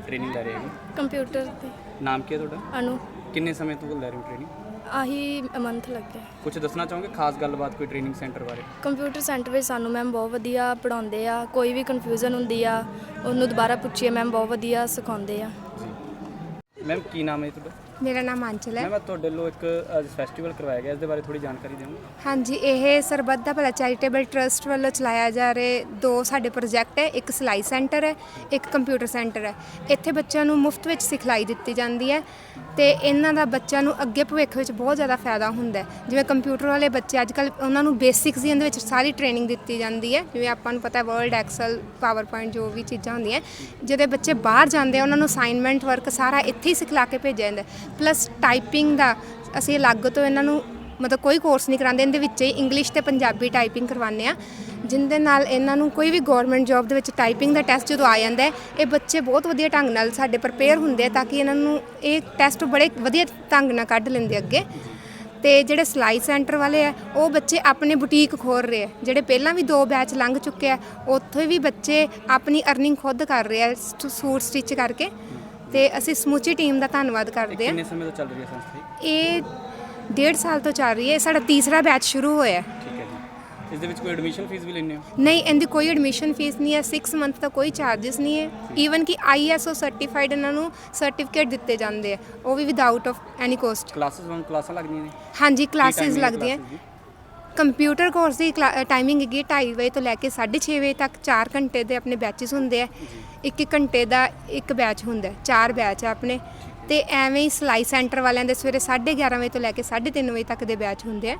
Training ਲੈ ਰਹੇ ਹੋ ਕੰਪਿਊਟਰ ਤੇ ਨਾਮ ਕੀ ਹੈ ਤੁਹਾਡਾ? ਅਨੂ। ਕਿੰਨੇ ਸਮੇਂ ਤੋਂ ਲੈ ਰਹੇ ਹੋ ਟ੍ਰੇਨਿੰਗ ਆਹੀ ਮੰਥ ਲੱਗਿਆ। ਕੁਝ ਦੱਸਣਾ ਚਾਹੋਗੇ? ਖਾਸ ਗੱਲਬਾਤ ਕੋਈ ਟ੍ਰੇਨਿੰਗ ਸੈਂਟਰ ਬਾਰੇ? ਕੰਪਿਊਟਰ ਸੈਂਟਰ ਵਿੱਚ ਸਾਨੂੰ ਮੈਮ ਬਹੁਤ ਵਧੀਆ ਪੜਾਉਂਦੇ ਆ। ਕੋਈ ਵੀ ਕਨਫਿਊਜ਼ਨ ਹੁੰਦੀ ਆ ਉਹਨੂੰ ਦੁਬਾਰਾ ਪੁੱਛੀਏ ਮੈਮ ਬਹੁਤ ਵਧੀਆ ਸਿਖਾਉਂਦੇ ਆ। ਜੀ। ਮੈਮ ਕੀ ਨਾਮ ਹੈ ਤੁਹਾਡਾ? ਮੇਰਾ ਨਾਮ ਅੰਚਲ ਹੈ। ਮੈਮ ਤੁਹਾਡੇ ਵੱਲੋਂ ਇੱਕ ਫੈਸਟੀਵਲ ਕਰਵਾਇਆ ਗਿਆ ਇਸ ਦੇ ਬਾਰੇ ਥੋੜੀ ਜਾਣਕਾਰੀ ਦਿਓ। ਹਾਂਜੀ ਇਹ ਸਰਬੱਤ ਦਾ ਭਲਾ ਚੈਰੀਟੇਬਲ ਟਰਸਟ ਵੱਲੋਂ ਚਲਾਇਆ ਜਾ ਰਹੇ ਦੋ ਸਾਡੇ ਪ੍ਰੋਜੈਕਟ ਹੈ ਇੱਕ ਸਿਲਾਈ ਸੈਂਟਰ ਹੈ ਇੱਕ ਕੰਪਿਊਟਰ ਸੈਂਟਰ ਹੈ। ਇੱਥੇ ਬੱਚਿਆਂ ਨੂੰ ਮੁਫਤ ਵਿੱਚ ਸਿਖਲਾਈ ਦਿੱਤੀ ਜਾਂਦੀ ਹੈ ਤੇ ਇਹਨਾਂ ਦਾ ਬੱਚਿਆਂ ਨੂੰ ਅੱਗੇ ਭਵਿੱਖ ਵਿੱਚ ਬਹੁਤ ਜ਼ਿਆਦਾ ਫਾਇਦਾ ਹੁੰਦਾ ਹੈ। ਜਿਵੇਂ ਕੰਪਿਊਟਰ ਵਾਲੇ ਬੱਚੇ ਅੱਜ ਕੱਲ ਉਹਨਾਂ ਨੂੰ ਬੇਸਿਕਸ ਦੀ ਇਹਦੇ ਵਿੱਚ ਸਾਰੀ ਟ੍ਰੇਨਿੰਗ ਦਿੱਤੀ ਜਾਂਦੀ ਹੈ। ਜਿਵੇਂ ਆਪਾਂ ਨੂੰ ਪਤਾ ਹੈ ਵਰਡ ਐਕਸਲ ਪਾਵਰ ਪੁਆਇੰਟ ਜੋ ਵੀ ਚੀਜ਼ਾਂ ਹੁੰਦੀਆਂ ਜਿਹਦੇ ਬੱਚੇ ਬਾਹਰ ਜਾਂਦੇ ਆ ਉਹਨਾਂ ਨੂੰ ਅਸਾਈਨਮੈਂਟ ਵਰਕ ਸਾਰਾ ਇੱਥੇ ਹੀ ਸਿਖਲਾ ਕੇ ਭੇਜਿਆ ਜਾਂਦਾ ਪਲੱਸ ਟਾਈਪਿੰਗ ਦਾ ਅਸੀਂ ਅਲੱਗ ਤੋਂ ਇਹਨਾਂ ਨੂੰ ਮਤਲਬ ਕੋਈ ਕੋਰਸ ਨਹੀਂ ਕਰਾਉਂਦੇ, ਇਹਦੇ ਵਿੱਚ ਹੀ ਇੰਗਲਿਸ਼ ਤੇ ਪੰਜਾਬੀ ਟਾਈਪਿੰਗ ਕਰਵਾਉਂਦੇ ਆ ਜਿੰਦੇ ਨਾਲ ਇਹਨਾਂ ਨੂੰ ਕੋਈ ਵੀ ਗਵਰਨਮੈਂਟ ਜੌਬ ਦੇ ਵਿੱਚ ਟਾਈਪਿੰਗ ਦਾ ਟੈਸਟ ਜਦੋਂ ਆ ਜਾਂਦਾ ਹੈ, ਇਹ ਬੱਚੇ ਬਹੁਤ ਵਧੀਆ ਢੰਗ ਨਾਲ ਸਾਡੇ ਪ੍ਰਪੇਅਰ ਹੁੰਦੇ ਆ ਤਾਂ ਕਿ ਇਹਨਾਂ ਨੂੰ ਇਹ ਟੈਸਟ ਬੜੇ ਵਧੀਆ ਢੰਗ ਨਾਲ ਕੱਢ ਲੈਂਦੇ ਅੱਗੇ। ਤੇ ਜਿਹੜੇ ਸਲਾਈ ਸੈਂਟਰ ਵਾਲੇ ਆ, ਉਹ ਬੱਚੇ ਆਪਣੇ ਬੁਟੀਕ ਖੋਲ ਰਹੇ ਆ, ਜਿਹੜੇ ਪਹਿਲਾਂ ਵੀ ਦੋ ਬੈਚ ਲੰਘ ਚੁੱਕੇ ਆ, ਉੱਥੇ ਵੀ ਬੱਚੇ ਆਪਣੀ ਅਰਨਿੰਗ ਖੁਦ ਕਰ ਰਹੇ ਆ, ਸ- ਸੂਟ ਸਟਿਚ ਕਰਕੇ। ਤੇ ਅਸੀਂ ਸਮੁੱਚੀ ਟੀਮ ਦਾ ਧੰਨਵਾਦ ਕਰਦੇ ਆ ਕਿੰਨੇ ਸਮੇਂ ਤੋਂ ਚੱਲ ਰਹੀ ਹੈ ਸੰਸਥਾ ਜੀ? ਇਹ ਡੇਢ ਸਾਲ ਤੋਂ ਚੱਲ ਰਹੀ ਹੈ। ਇਹ ਸਾਡਾ ਤੀਸਰਾ ਬੈਚ ਸ਼ੁਰੂ ਹੋਇਆ ਹੈ। ਠੀਕ ਹੈ ਜੀ। ਇਸ ਦੇ ਵਿੱਚ ਕੋਈ ਐਡਮਿਸ਼ਨ ਫੀਸ ਵੀ ਲੈਂਦੇ ਹੋ? ਨਹੀਂ ਇਹਦੀ ਕੋਈ ਐਡਮਿਸ਼ਨ ਫੀਸ ਨਹੀਂ ਹੈ। 6 ਮੰਥ ਦਾ ਕੋਈ ਚਾਰजेस ਨਹੀਂ ਹੈ। ਈਵਨ ਕਿ ਆਈਐਸਓ ਸਰਟੀਫਾਈਡ ਇਹਨਾਂ ਨੂੰ ਸਰਟੀਫਿਕੇਟ ਦਿੱਤੇ ਜਾਂਦੇ ਆ। ਉਹ ਵੀ without of any cost classes ਵਾਂ ਕਲਾਸਾਂ ਲੱਗਦੀਆਂ ਨੇ? ਹਾਂਜੀ ਕਲਾਸਿਸ timing ਹੈ ਲੱਗਦੀਆਂ। classes? ਕੰਪਿਊਟਰ ਕੋਰਸ ਦੀ ਟਾਈਮਿੰਗ ਹੈਗੀ 2:30 ਵਜੇ ਤੋਂ ਲੈ ਕੇ 6:30 ਵਜੇ ਤੱਕ 4 ਘੰਟੇ ਦੇ ਆਪਣੇ ਬੈਚਸ ਹੁੰਦੇ ਆ। ਇੱਕ ਇੱਕ ਘੰਟੇ ਦਾ ਇੱਕ ਬੈਚ ਹੁੰਦਾ ਚਾਰ ਬੈਚ ਆ ਆਪਣੇ। ਤੇ ਐਵੇਂ ਹੀ ਸਿਲਾਈ ਸੈਂਟਰ ਵਾਲਿਆਂ ਦੇ ਸਵੇਰੇ 11:30 ਵਜੇ ਤੋਂ ਲੈ ਕੇ 3:30 ਵਜੇ ਤੱਕ ਦੇ ਬੈਚ ਹੁੰਦੇ ਆ।